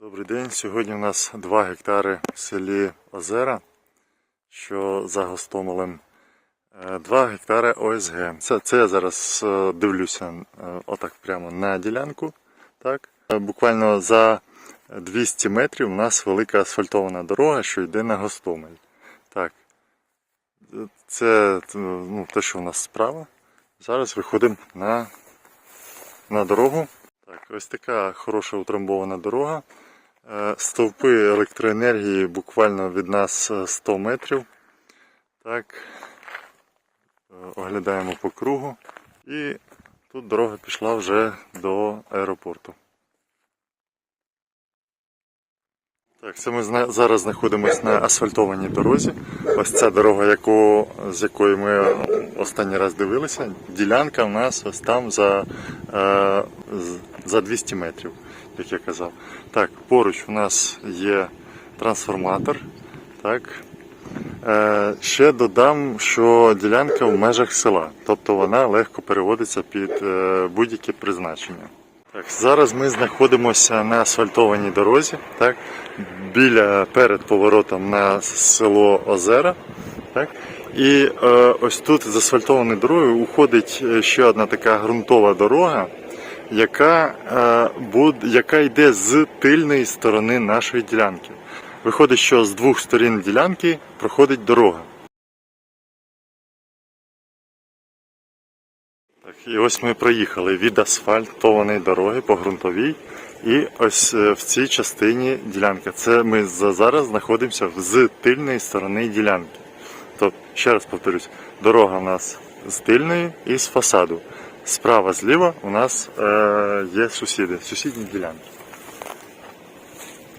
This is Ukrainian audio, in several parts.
Добрий день. Сьогодні у нас 2 гектари в селі Озера, що за Гостомелем. 2 гектари ОСГ. Це, це я зараз е, дивлюся е, отак прямо на ділянку. Так. Е, Буквально за 200 метрів у нас велика асфальтована дорога, що йде на Гостомель. Так. Це е, ну, те, що у нас справа. Зараз виходимо на, на дорогу. Так, ось така хороша утрамбована дорога. Е, Стовпи електроенергії буквально від нас е, 100 метрів. Так. Е, Оглядаємо по кругу. І тут дорога пішла вже до аеропорту. Так, це ми зараз знаходимося на асфальтованій дорозі. Ось ця дорога, яку, з якої ми останній раз дивилися. Ділянка в нас ось там за, е, за 200 метрів, як я казав. Так, поруч у нас є трансформатор. Так. Е, ще додам, що ділянка в межах села, тобто вона легко переводиться під е, будь-яке призначення. Так, зараз ми знаходимося на асфальтованій дорозі, так, біля перед поворотом на село Озера. Так, і е, ось тут з асфальтованою дорогою уходить е, ще одна така ґрунтова дорога, яка, е, буд, яка йде з тильної сторони нашої ділянки. Виходить, що з двох сторін ділянки проходить дорога. І ось ми проїхали від асфальтованої дороги по ґрунтовій. І ось е, в цій частині ділянка. Це ми зараз знаходимося з тильної сторони ділянки. Тобто, ще раз повторюсь, дорога у нас з тильної і з фасаду. Справа зліва у нас е, є сусіди, сусідні ділянки.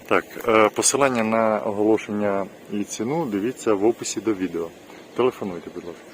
Так, е, посилання на оголошення і ціну дивіться в описі до відео. Телефонуйте, будь ласка.